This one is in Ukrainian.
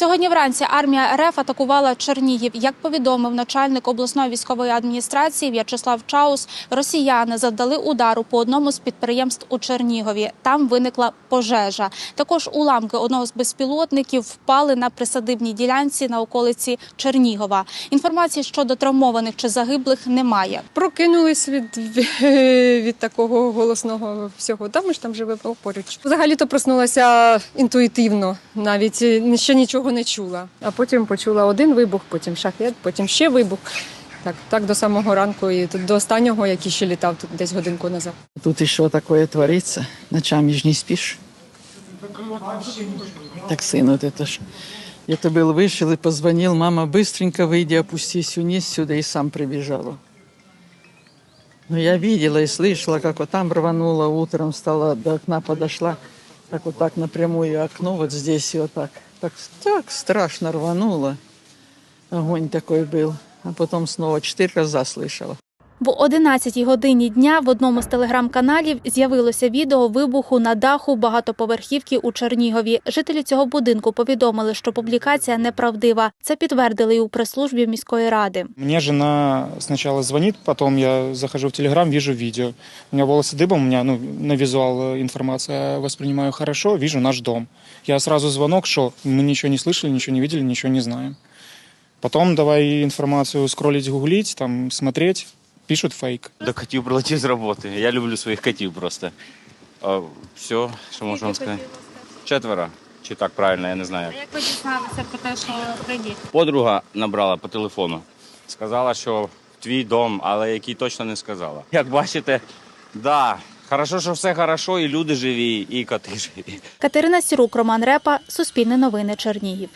Сьогодні вранці армія РФ атакувала Чернігів. Як повідомив начальник обласної військової адміністрації В'ячеслав Чаус, росіяни завдали удару по одному з підприємств у Чернігові. Там виникла пожежа. Також уламки одного з безпілотників впали на присадибній ділянці на околиці Чернігова. Інформації щодо травмованих чи загиблих немає. Прокинулись від, від такого голосного всього. Та ми ж там живемо поруч. Взагалі-то проснулася інтуїтивно, навіть е, ще нічого не чула. А потім почула один вибух, потім шахет, потім ще вибух. Так, так до самого ранку і до останнього, який ще літав тут десь годинку назад. Тут еще такое творится. Ночами ж не спишь. Так сын вот это ж. Это был вышел и позвонил, мама, быстренько выйди, опустись вниз сюда, и сам прибежала. Но я видела и слышала, как вот там рвануло утром, стала до окна подошла, так вот так напрямую окно, вот здесь и вот так. Так, так страшно рвануло. Огонь такой был. А потом снова четыре раза слышала. В 11-й годині дня в одному з телеграм-каналів з'явилося відео вибуху на даху багатоповерхівки у Чернігові. Жителі цього будинку повідомили, що публікація неправдива. Це підтвердили і у прес-службі міської ради. Мне жена сначала звонит, потом я захожу в Телеграм, вижу видео. У меня волосы дыбом, у меня ну, на визуал э, информация воспринимаю хорошо, вижу наш дом. Я сразу звонок, что мы ничего не слышали, ничего не видели, ничего не знаем. Потом давай информацию скроллить, гуглить, там смотреть, пишут фейк. До котів прилетів з роботи. Я люблю своїх котів просто. А, все, що можу вам сказати? Четверо. Чи так правильно, я не знаю. Як ви дізналися про те, що приліт? Подруга набрала по телефону. Сказала, що твій дом, але який точно не сказала. Як бачите, да, хорошо, що все хорошо, і люди живі, і коти живі. Катерина Сірук, Роман Репа, Суспільне новини Чернігів.